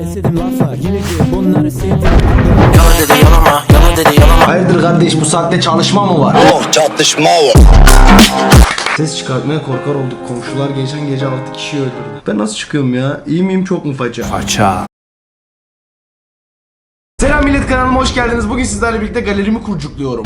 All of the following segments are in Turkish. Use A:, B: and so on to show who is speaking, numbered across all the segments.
A: Esedim laflar Geleceği bunları sevdim
B: Yalan dedi yalama, yalan dedi yalama.
C: Hayırdır kardeş bu saatte çalışma mı var?
B: Oh çatışma var.
C: Ses çıkartmaya korkar olduk. Komşular geçen gece 6 kişi öldürdü. Ben nasıl çıkıyorum ya? İyi miyim çok mu faça? Faça. Selam millet kanalıma hoş geldiniz. Bugün sizlerle birlikte galerimi kurcukluyorum.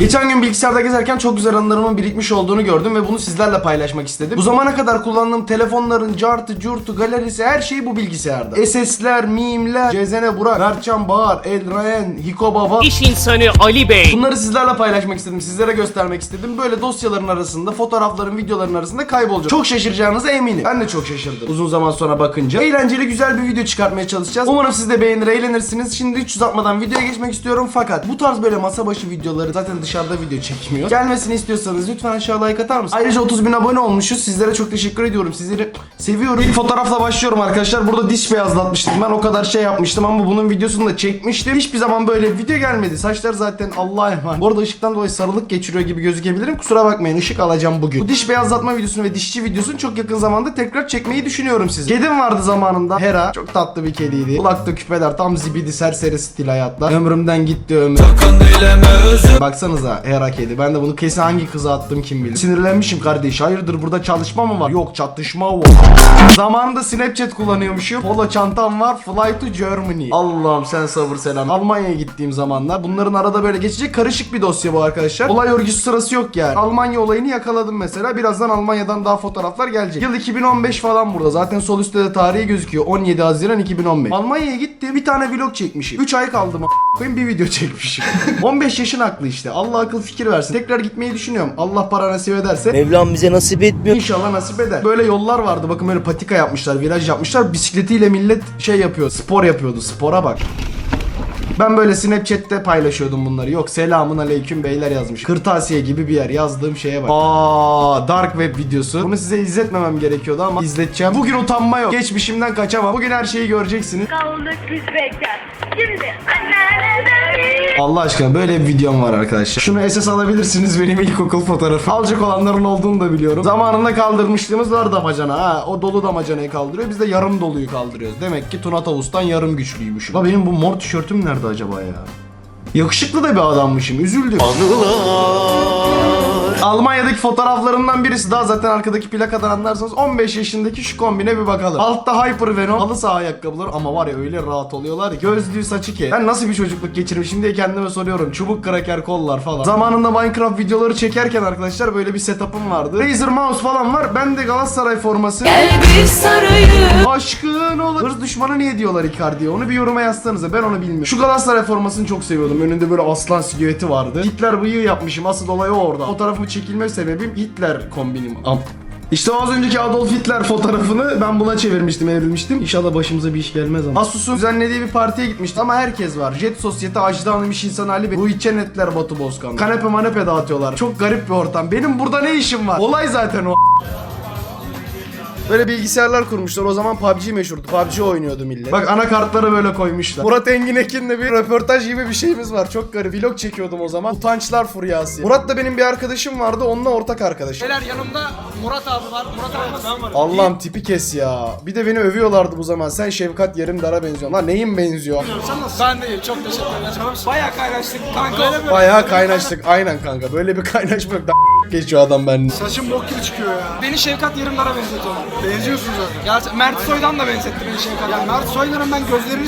C: Geçen gün bilgisayarda gezerken çok güzel anılarımın birikmiş olduğunu gördüm ve bunu sizlerle paylaşmak istedim. Bu zamana kadar kullandığım telefonların cartı, curtu, galerisi her şey bu bilgisayarda. SS'ler, mimler, Cezene Burak, Mertcan Bağar, El Ryan, Hiko Baba.
D: İş insanı Ali Bey.
C: Bunları sizlerle paylaşmak istedim, sizlere göstermek istedim. Böyle dosyaların arasında, fotoğrafların, videoların arasında kaybolacak. Çok şaşıracağınıza eminim. Ben de çok şaşırdım. Uzun zaman sonra bakınca. Eğlenceli güzel bir video çıkartmaya çalışacağız. Umarım siz de beğenir, eğlenirsiniz. Şimdi hiç uzatmadan videoya geçmek istiyorum. Fakat bu tarz böyle masa başı videoları zaten dışarıda video çekmiyor. Gelmesini istiyorsanız lütfen aşağı like atar mısınız? Ayrıca 30 bin abone olmuşuz. Sizlere çok teşekkür ediyorum. Sizleri seviyorum. İlk fotoğrafla başlıyorum arkadaşlar. Burada diş beyazlatmıştım. Ben o kadar şey yapmıştım ama bunun videosunu da çekmiştim. Hiçbir zaman böyle video gelmedi. Saçlar zaten Allah'a emanet. Bu arada ışıktan dolayı sarılık geçiriyor gibi gözükebilirim. Kusura bakmayın ışık alacağım bugün. Bu diş beyazlatma videosunu ve dişçi videosunu çok yakın zamanda tekrar çekmeyi düşünüyorum size. Kedim vardı zamanında. Hera. Çok tatlı bir kediydi. Kulakta küpeler. Tam zibidi serseri stil hayatlar. Ömrümden gitti ömür. Baksanıza Hera kedi. Ben de bunu kesin hangi kıza attım kim bilir. Sinirlenmişim kardeş. Hayırdır burada çalışma mı var? Yok çatışma var. Zamanında Snapchat kullanıyormuşum. Polo çantam var. Fly to Germany. Allah'ım sen sabır selam. Almanya'ya gittiğim zamanlar. Bunların arada böyle geçecek karışık bir dosya bu arkadaşlar. Olay örgüsü sırası yok yani. Almanya olayını yakaladım mesela. Birazdan Almanya'dan daha fotoğraflar gelecek. Yıl 2015 falan burada. Zaten sol üstte de tarihi gözüküyor. 17 Haziran 2015. Almanya'ya gitti. Bir tane vlog çekmişim. 3 ay kaldım a- koyayım bir video çekmişim. 15 yaşın aklı işte. Allah akıl fikir versin. Tekrar gitmeyi düşünüyorum. Allah para nasip ederse.
B: Mevlam bize nasip etmiyor.
C: İnşallah nasip eder. Böyle yollar vardı. Bakın böyle patika yapmışlar, viraj yapmışlar. Bisikletiyle millet şey yapıyor. Spor yapıyordu. Spora bak. Ben böyle Snapchat'te paylaşıyordum bunları. Yok selamun aleyküm beyler yazmış. Kırtasiye gibi bir yer yazdığım şeye bak. Aa dark web videosu. Bunu size izletmemem gerekiyordu ama izleteceğim. Bugün utanma yok. Geçmişimden kaçamam. Bugün her şeyi göreceksiniz.
E: kaldık biz bekar. Şimdi
C: Allah aşkına böyle bir videom var arkadaşlar. Şunu SS alabilirsiniz benim ilkokul fotoğrafı. Alacak olanların olduğunu da biliyorum. Zamanında kaldırmışlığımız var damacana. Ha, o dolu damacanayı kaldırıyor. Biz de yarım doluyu kaldırıyoruz. Demek ki Tuna Tavus'tan yarım güçlüymüşüm. La benim bu mor tişörtüm nerede acaba ya? Yakışıklı da bir adammışım. Üzüldüm. Almanya'daki fotoğraflarımdan birisi daha zaten arkadaki plakadan anlarsanız 15 yaşındaki şu kombine bir bakalım. Altta Hyper Venom, halı saha ayakkabıları ama var ya öyle rahat oluyorlar. Gözlüğü saçı ki. Ben nasıl bir çocukluk geçirmişim diye kendime soruyorum. Çubuk kraker kollar falan. Zamanında Minecraft videoları çekerken arkadaşlar böyle bir setup'ım vardı. Razer mouse falan var. Ben de Galatasaray forması. Aşkın olur. Hırs düşmanı niye diyorlar Icardi'ye? Onu bir yoruma yazsanıza. Ben onu bilmiyorum. Şu Galatasaray formasını çok seviyordum. Önünde böyle aslan silüeti vardı. Hitler bıyığı yapmışım. Asıl olay o orada. Fotoğrafımı çekilme sebebim Hitler kombinim. Am. İşte az önceki Adolf Hitler fotoğrafını ben buna çevirmiştim, evrilmiştim. İnşallah başımıza bir iş gelmez ama. Asus'un düzenlediği bir partiye gitmiştim ama herkes var. Jet Sosyete, Ajda Hanım, İş İnsanı Ali Bey, Ruhi Çenetler, Batu Bozkan. Kanepe manepe dağıtıyorlar. Çok garip bir ortam. Benim burada ne işim var? Olay zaten o. Böyle bilgisayarlar kurmuşlar. O zaman PUBG meşhurdu. PUBG oynuyordu millet. Bak anakartları böyle koymuşlar. Murat Engin Ekin'le bir röportaj gibi bir şeyimiz var. Çok garip. Vlog çekiyordum o zaman. Utançlar furyası. Murat da benim bir arkadaşım vardı. Onunla ortak arkadaşım.
D: Beyler yanımda Murat abi var. Murat abi ben varım.
C: Allah'ım tipi kes ya. Bir de beni övüyorlardı bu zaman. Sen Şevkat Yerimdar'a benziyorsun. Lan neyin benziyor?
D: Ben de çok teşekkür ederim. Bayağı kaynaştık kanka.
C: Bayağı kaynaştık. Aynen kanka. Böyle bir kaynaşma yok. Da geçiyor adam benimle.
F: Saçım bok gibi çıkıyor ya.
D: Beni Şevkat Yarımdar'a benzetiyor.
F: Benziyorsun zaten.
D: Gerçi Mert Soy'dan da benzetti beni Şevkat.
F: Ya Mert Soylar'ın ben gözlerini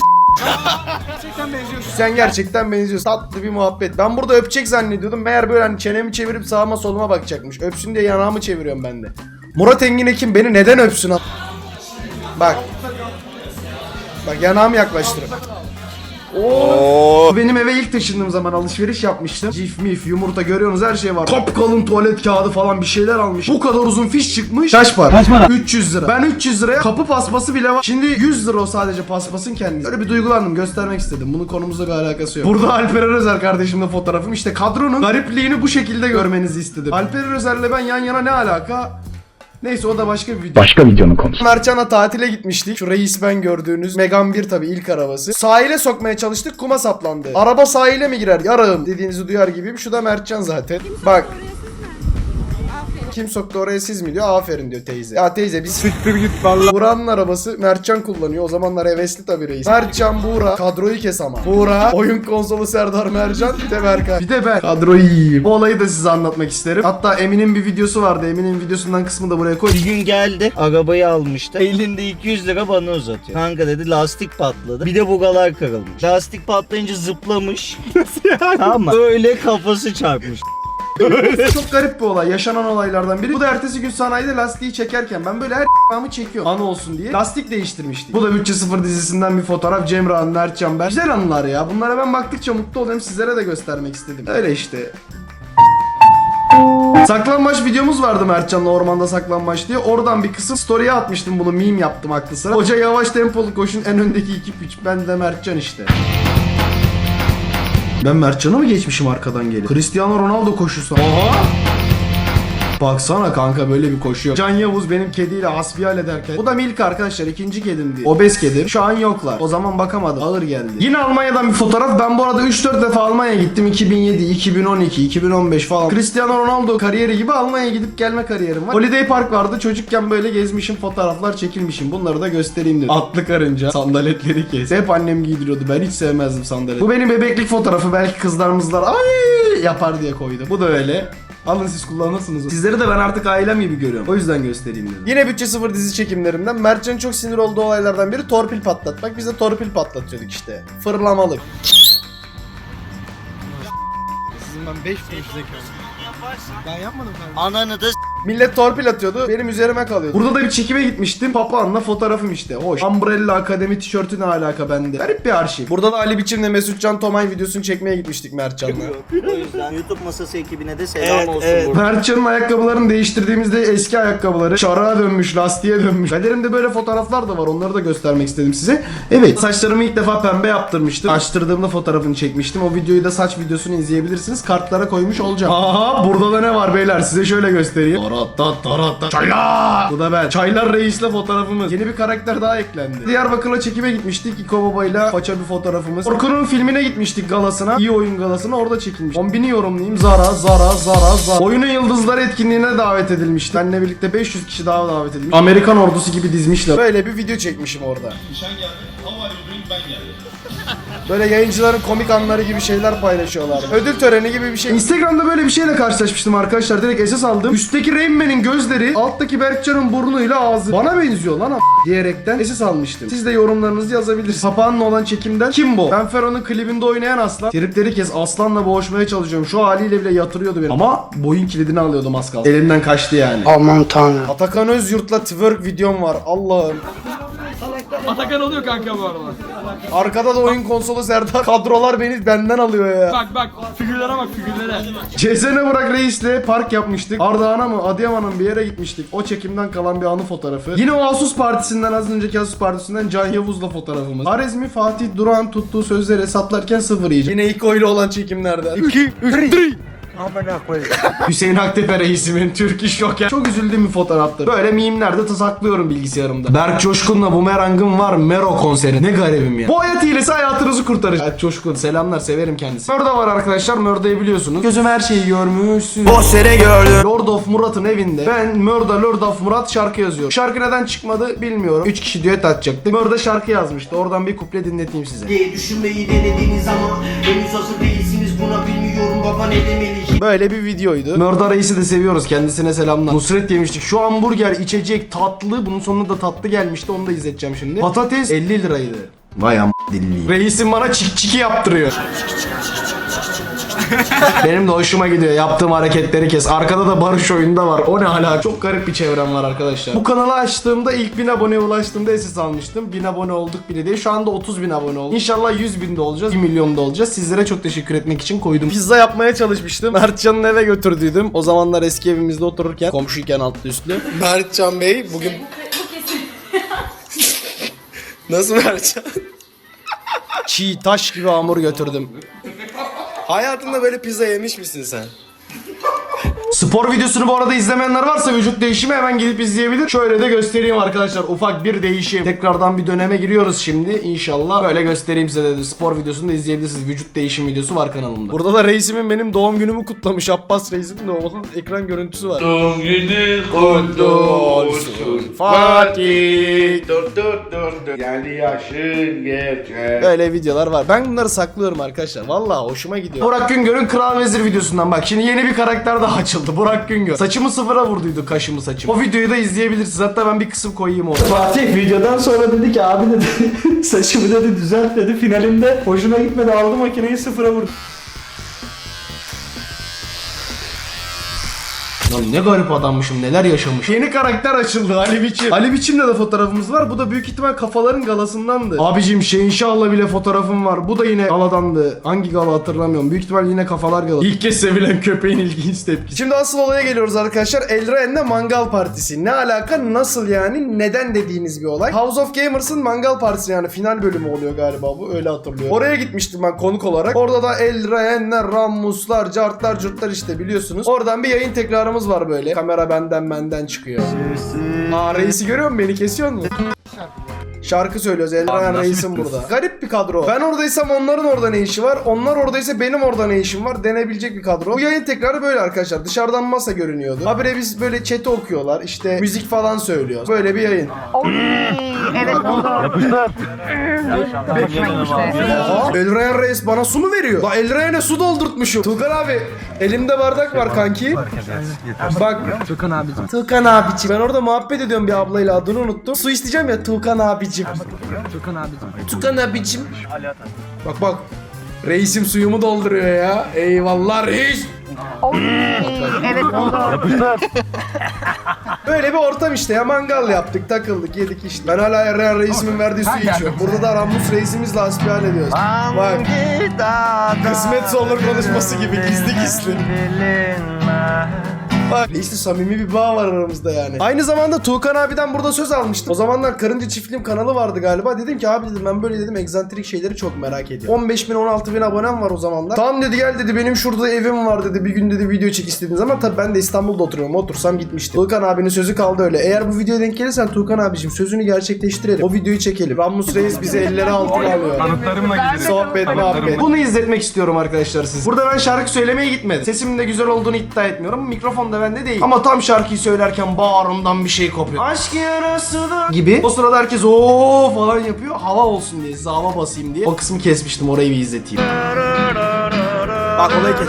F: Gerçekten benziyorsun.
C: Sen gerçekten benziyorsun. Tatlı bir muhabbet. Ben burada öpecek zannediyordum. Meğer böyle hani çenemi çevirip sağıma soluma bakacakmış. Öpsün diye yanağımı çeviriyorum ben de. Murat Engin Ekin beni neden öpsün? Bak. Bak yanağımı yaklaştırın. Oo. Benim eve ilk taşındığım zaman alışveriş yapmıştım. Cif mif yumurta görüyorsunuz her şey var. Top kalın tuvalet kağıdı falan bir şeyler almış. Bu kadar uzun fiş çıkmış. Kaç para? Kaç para? 300 lira. Ben 300 liraya kapı paspası bile var. Şimdi 100 lira o sadece paspasın kendisi. Öyle bir duygulandım göstermek istedim. Bunun konumuzla bir alakası yok. Burada Alper Özer kardeşimle fotoğrafım. İşte kadronun garipliğini bu şekilde görmenizi istedim. Alper Özer'le ben yan yana ne alaka? Neyse o da başka bir video.
G: Başka videonun konusu.
C: Mertcan'a tatile gitmiştik. Şu reis ben gördüğünüz Megan 1 tabii ilk arabası. Sahile sokmaya çalıştık kuma saplandı. Araba sahile mi girer? Yarağım dediğinizi duyar gibiyim. Şu da Mertcan zaten. Bak Kim soktu oraya siz mi diyor. Aferin diyor teyze. Ya teyze biz siktir git valla. Buğra'nın arabası Mertcan kullanıyor. O zamanlar hevesli tabii reis. Mertcan Buğra. Kadroyu kes ama. Buğra. Oyun konsolu Serdar Mercan. Bir de Berkay. Bir de ben. Kadroyu yiyeyim. Bu olayı da size anlatmak isterim. Hatta Emin'in bir videosu vardı. Emin'in videosundan kısmını da buraya koy.
G: Bir gün geldi arabayı almıştı. Elinde 200 lira bana uzatıyor. Kanka dedi lastik patladı. Bir de bugalar kırılmış. Lastik patlayınca zıplamış. tamam mı? Böyle kafası çarpmış.
C: Çok garip bir olay. Yaşanan olaylardan biri. Bu da ertesi gün sanayide lastiği çekerken ben böyle her mı çekiyorum. Anı olsun diye. Lastik değiştirmiştik. Bu da Bütçe Sıfır dizisinden bir fotoğraf. Cemre Mertcan ben. Güzel anılar ya. Bunlara ben baktıkça mutlu oluyorum. Sizlere de göstermek istedim. Öyle işte. Saklanmaç videomuz vardı Mertcan'la ormanda saklanmaç diye. Oradan bir kısım story'e atmıştım bunu meme yaptım aklı sıra. Hoca yavaş tempolu koşun en öndeki iki piç. Ben de Mertcan işte. Ben Mertcan'a mı geçmişim arkadan gelip? Cristiano Ronaldo koşusu. Oha! Baksana kanka böyle bir koşu yok. Can Yavuz benim kediyle hasbihal ederken. Bu da Milk arkadaşlar ikinci kedimdi. Obez kedim. Şu an yoklar. O zaman bakamadım. Ağır geldi. Yine Almanya'dan bir fotoğraf. Ben bu arada 3-4 defa Almanya'ya gittim. 2007, 2012, 2015 falan. Cristiano Ronaldo kariyeri gibi Almanya'ya gidip gelme kariyerim var. Holiday Park vardı. Çocukken böyle gezmişim. Fotoğraflar çekilmişim. Bunları da göstereyim dedim. Atlı karınca. Sandaletleri kes. Hep annem giydiriyordu. Ben hiç sevmezdim sandalet. Bu benim bebeklik fotoğrafı. Belki kızlarımızlar ay yapar diye koydu. Bu da öyle. Alın siz kullanırsınız. Sizleri de ben artık ailem gibi görüyorum. O yüzden göstereyim dedim. Yine bütçe sıfır dizi çekimlerinden Mertcan'ın çok sinir olduğu olaylardan biri torpil patlatmak. Biz de torpil patlatıyorduk işte. Fırlamalık.
F: Sizin ben 5 kuruş zekalıyım. Ben yapmadım kardeşim.
G: Ananı da
C: Millet torpil atıyordu. Benim üzerime kalıyordu. Burada da bir çekime gitmiştim. Papağanla fotoğrafım işte. Hoş. Umbrella Akademi tişörtü ne alaka bende? Garip bir arşiv. Burada da Ali Biçim'le Mesutcan Tomay videosunu çekmeye gitmiştik Mertcan'la.
G: o yüzden YouTube masası ekibine de selam
C: Evet,
G: olsun
C: evet.
G: burada.
C: Mertcan'ın ayakkabılarını değiştirdiğimizde eski ayakkabıları şarağa dönmüş, lastiğe dönmüş. Galerimde böyle fotoğraflar da var. Onları da göstermek istedim size. Evet, saçlarımı ilk defa pembe yaptırmıştım. Açtırdığımda fotoğrafını çekmiştim. O videoyu da saç videosunu izleyebilirsiniz. Kartlara koymuş olacağım. Aha, burada da ne var beyler? Size şöyle göstereyim. Taratta taratta çaylar. Bu da ben. Çaylar reisle fotoğrafımız. Yeni bir karakter daha eklendi. Diyarbakır'a çekime gitmiştik. İko Baba'yla paça bir fotoğrafımız. Orkun'un filmine gitmiştik galasına. İyi oyun galasına orada çekilmiş. Kombini yorumlayayım. Zara, Zara, Zara, Zara. Oyunun yıldızları etkinliğine davet edilmişti. Benle birlikte 500 kişi daha davet edilmiş. Amerikan ordusu gibi dizmişler. Böyle bir video çekmişim orada. Böyle yayıncıların komik anları gibi şeyler paylaşıyorlar. Ödül töreni gibi bir şey. Instagram'da böyle bir şeyle karşılaşmıştım arkadaşlar. Direkt SS aldım. Üstteki Rain Man'in gözleri, alttaki Berkcan'ın burnuyla ağzı. Bana benziyor lan a- diyerekten SS almıştım. Siz de yorumlarınızı yazabilirsiniz. Papağanla olan çekimden kim bu? Ben Fero'nun klibinde oynayan aslan. Tripleri kes aslanla boğuşmaya çalışıyorum. Şu haliyle bile yatırıyordu beni. Ama boyun kilidini alıyordum az kaldı. Elimden kaçtı yani.
B: Aman tanrım.
C: Atakan Özyurt'la twerk videom var. Allah'ım.
D: Atakan oluyor kanka bu arada.
C: Arkada da oyun konsolu Serdar. Kadrolar beni benden alıyor ya.
D: Bak bak figürlere bak figürlere.
C: Cezene Burak Reis'le park yapmıştık. Ardahan'a mı Adıyaman'a mı bir yere gitmiştik. O çekimden kalan bir anı fotoğrafı. Yine o Asus Partisi'nden az önceki Asus Partisi'nden Can Yavuz'la fotoğrafımız. Arezmi Fatih Duran tuttuğu sözleri hesaplarken sıfır yiyecek. Yine ilk oylu olan çekimlerden. 2, 3, Hüseyin Aktepe reisimin Türk iş yok ya. Çok üzüldüğüm bir fotoğraftır. Böyle mimlerde tasaklıyorum bilgisayarımda. Berk Coşkun'la bumerangım var Mero konseri. Ne garibim ya. Bu hayat hilesi hayatınızı kurtarır. Berk Coşkun selamlar severim kendisi. Mörda var arkadaşlar. Mörda'yı biliyorsunuz. Gözüm her şeyi görmüşsün.
B: O seni gördüm.
C: Lord of Murat'ın evinde ben Mörda Lord of Murat şarkı yazıyor. Şarkı neden çıkmadı bilmiyorum. 3 kişi düet atacaktık. Mörda şarkı yazmıştı. Oradan bir kuple dinleteyim size.
H: diye düşünmeyi denediğiniz ama henüz hazır değilsiniz
C: Böyle bir videoydu. Mörda Reis'i de seviyoruz. Kendisine selamlar. Nusret yemiştik. Şu hamburger, içecek, tatlı. Bunun sonunda da tatlı gelmişti. Onu da izleteceğim şimdi. Patates 50 liraydı. Vay am dilli. Reisim bana çik çiki yaptırıyor. Benim de hoşuma gidiyor. Yaptığım hareketleri kes. Arkada da Barış oyunda var. O ne hala? Çok garip bir çevrem var arkadaşlar. Bu kanalı açtığımda ilk 1000 aboneye ulaştığımda SS almıştım. 1000 abone olduk bile değil. Şu anda 30 bin abone olduk. İnşallah 100 binde olacağız. 1 milyonda olacağız. Sizlere çok teşekkür etmek için koydum. Pizza yapmaya çalışmıştım. Mertcan'ın eve götürdüydüm. O zamanlar eski evimizde otururken. Komşuyken altlı üstlü. Mertcan Bey bugün... Nasıl Mertcan? Çiğ taş gibi hamur götürdüm. Hayatında böyle pizza yemiş misin sen? Spor videosunu bu arada izlemeyenler varsa vücut değişimi hemen gidip izleyebilir. Şöyle de göstereyim arkadaşlar ufak bir değişim. Tekrardan bir döneme giriyoruz şimdi inşallah. Böyle göstereyim size de spor videosunu da izleyebilirsiniz. Vücut değişim videosu var kanalımda. Burada da reisimin benim doğum günümü kutlamış. Abbas reisim de onun ekran görüntüsü var. Doğum günü kutlu olsun. Fatih. Dur dur dur dur. Geldi yaşın geçer. Böyle videolar var. Ben bunları saklıyorum arkadaşlar. Vallahi hoşuma gidiyor. Burak Güngör'ün Kral Vezir videosundan bak. Şimdi yeni bir karakter daha açıldı. Burak Güngör. Saçımı sıfıra vurduydu kaşımı saçımı. O videoyu da izleyebilirsiniz. Hatta ben bir kısım koyayım orada.
A: Fatih videodan sonra dedi ki abi dedi saçımı dedi düzelt dedi finalinde hoşuna gitmedi aldı makineyi sıfıra vurdu.
C: Lan ne garip adammışım neler yaşamış. Yeni karakter açıldı Ali Biçim. Ali Biçim'le de fotoğrafımız var. Bu da büyük ihtimal kafaların galasındandı. Abicim Şehinşah'la bile fotoğrafım var. Bu da yine galadandı. Hangi gala hatırlamıyorum. Büyük ihtimal yine kafalar galası. İlk kez sevilen köpeğin ilginç tepkisi. Şimdi asıl olaya geliyoruz arkadaşlar. Eldraen'de mangal partisi. Ne alaka nasıl yani neden dediğiniz bir olay. House of Gamers'ın mangal partisi yani final bölümü oluyor galiba bu. Öyle hatırlıyorum. Oraya gitmiştim ben konuk olarak. Orada da Eldraen'ler, Rammuslar, Cartlar, Curtlar işte biliyorsunuz. Oradan bir yayın tekrarımız var böyle. Kamera benden benden çıkıyor. Aa reisi görüyor musun? Beni kesiyor mu? Şarkı söylüyoruz. Eldrayan reisim burada. Garip bir kadro. Ben oradaysam onların orada ne işi var? Onlar oradaysa benim orada ne işim var? Denebilecek bir kadro. Bu yayın tekrarı böyle arkadaşlar. Dışarıdan masa görünüyordu. Habire biz böyle chat'i okuyorlar. İşte müzik falan söylüyor. Böyle bir yayın. Aa, Elrayan Reis bana su mu veriyor? La Elrayan'a su doldurtmuşum. Tuğkan abi elimde bardak var kanki. Bak. Tuğkan abicim. Tuğkan abicim. Ben orada muhabbet ediyorum bir ablayla adını unuttum. Su isteyeceğim ya Tuğkan abicim. Tuğkan abicim. Tuğkan abicim. Bak bak. Reisim suyumu dolduruyor ya. Eyvallah reis. Böyle bir ortam işte ya mangal yaptık takıldık yedik işte. Ben hala Erren reisimin verdiği suyu içiyorum. Burada da Rammus reisimizle hasbihal ediyoruz. Bak kısmetse olur konuşması gibi gizli gizli. Bak işte samimi bir bağ var aramızda yani. Aynı zamanda Tuğkan abiden burada söz almıştım. O zamanlar Karınca Çiftliğim kanalı vardı galiba. Dedim ki abi dedim ben böyle dedim egzantrik şeyleri çok merak ediyorum. 15 bin 16 bin abonem var o zamanlar. Tamam dedi gel dedi benim şurada evim var dedi. Bir gün dedi video çek istediğin zaman tabii ben de İstanbul'da oturuyorum. Otursam gitmiştim. Tuğkan abinin sözü kaldı öyle. Eğer bu videoya denk gelirsen Tuğkan abicim sözünü gerçekleştirelim. O videoyu çekelim. Rammus Reis bizi elleri altına alıyor.
D: Kanıtlarımla gidelim.
C: Sohbet muhabbet. Bunu izletmek istiyorum arkadaşlar siz. Burada ben şarkı söylemeye gitmedim. Sesimin de güzel olduğunu iddia etmiyorum. Mikrofon da bende değil. Ama tam şarkıyı söylerken bağrımdan bir şey kopuyor. Aşk yarası da gibi. O sırada herkes o falan yapıyor. Hava olsun diye size hava basayım diye. O kısmı kesmiştim orayı bir izleteyim. Bak olayı kes.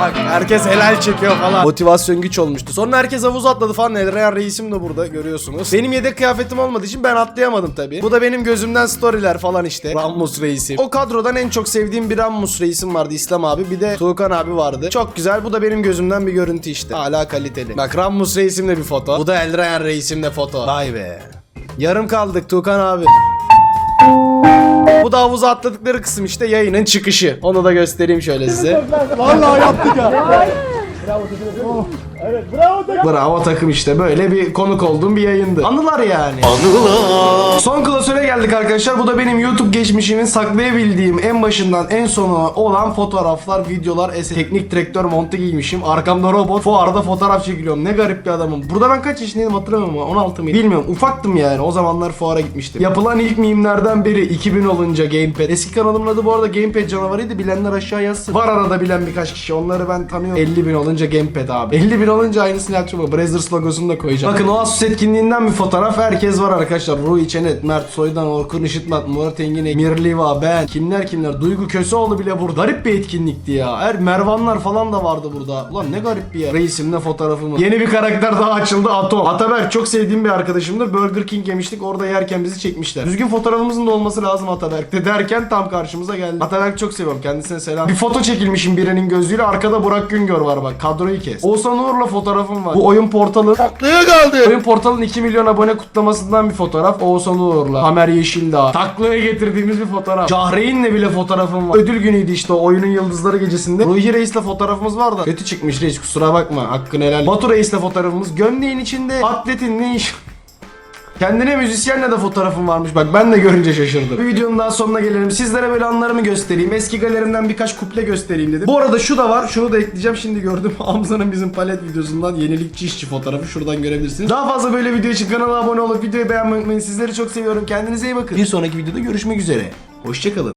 C: Bak herkes helal çekiyor falan. Motivasyon güç olmuştu. Sonra herkes havuza atladı falan. Elrayan reisim de burada görüyorsunuz. Benim yedek kıyafetim olmadığı için ben atlayamadım tabii. Bu da benim gözümden storyler falan işte. Rammus reisim. O kadrodan en çok sevdiğim bir Rammus reisim vardı İslam abi. Bir de Tuğkan abi vardı. Çok güzel. Bu da benim gözümden bir görüntü işte. Hala kaliteli. Bak Rammus reisimle bir foto. Bu da Elrayan reisimle foto. Vay be. Yarım kaldık Tuğkan abi. Havuza atladıkları kısım işte yayının çıkışı. Onu da göstereyim şöyle size. Vallahi yaptık ha. Bravo takım işte böyle bir konuk olduğum bir yayındı. Anılar yani. Anılar. Son klasöre geldik arkadaşlar. Bu da benim YouTube geçmişimin saklayabildiğim en başından en sona olan fotoğraflar, videolar, eser. Teknik direktör montu giymişim. Arkamda robot. Fuarda fotoğraf çekiliyorum. Ne garip bir adamım. Burada ben kaç yaşındaydım hatırlamıyorum ama 16 mıydı? Bilmiyorum. Ufaktım yani. O zamanlar fuara gitmiştim. Yapılan ilk mimlerden biri 2000 olunca Gamepad. Eski kanalımın adı bu arada Gamepad canavarıydı. Bilenler aşağı yazsın. Var arada bilen birkaç kişi. Onları ben tanıyorum. 50 bin olunca Gamepad abi. 50 bin olunca aynısını yapacağım. Brazzers logosunu da koyacağım. Bakın o Asus etkinliğinden bir fotoğraf. Herkes var arkadaşlar. Ruhi Çenet, Mert Soydan, Orkun Işıtmat, Murat Engin, Mirliva, ben. Kimler kimler. Duygu Köseoğlu bile burada. Garip bir etkinlikti ya. Her Mervanlar falan da vardı burada. Ulan ne garip bir yer. Reisimle fotoğrafımı. Yeni bir karakter daha açıldı. Atom. Ataberk çok sevdiğim bir arkadaşımdır. Burger King yemiştik. Orada yerken bizi çekmişler. Düzgün fotoğrafımızın da olması lazım Ataberk'te derken tam karşımıza geldi. Ataberk çok seviyorum. Kendisine selam. Bir foto çekilmişim birinin gözüyle. Arkada Burak Güngör var bak. Kadroyu kes. Oğuzhan Uğur'la fotoğrafım var. Bu oyun portalı. Taklaya kaldı. Oyun portalın 2 milyon abone kutlamasından bir fotoğraf. Oğuzhan Uğur'la. Tamer Yeşildağ. Taklaya getirdiğimiz bir fotoğraf. Cahreyn'le bile fotoğrafım var. Ödül günüydü işte o oyunun yıldızları gecesinde. Ruhi Reis'le fotoğrafımız var da. Kötü çıkmış reis kusura bakma. Hakkını helal. Batu Reis'le fotoğrafımız. Gömleğin içinde atletin ne iş... Kendine müzisyenle de fotoğrafım varmış. Bak ben de görünce şaşırdım. Bir videonun daha sonuna gelelim. Sizlere böyle anlarımı göstereyim. Eski galerimden birkaç kuple göstereyim dedim. Bu arada şu da var. Şunu da ekleyeceğim. Şimdi gördüm. Hamza'nın bizim palet videosundan yenilikçi işçi fotoğrafı. Şuradan görebilirsiniz. Daha fazla böyle video için kanala abone olup videoyu beğenmeyi unutmayın. Sizleri çok seviyorum. Kendinize iyi bakın. Bir sonraki videoda görüşmek üzere. Hoşçakalın.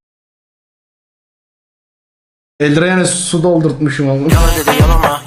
C: Eldrayan'a su doldurtmuşum ama.
B: Yalan dedi yalama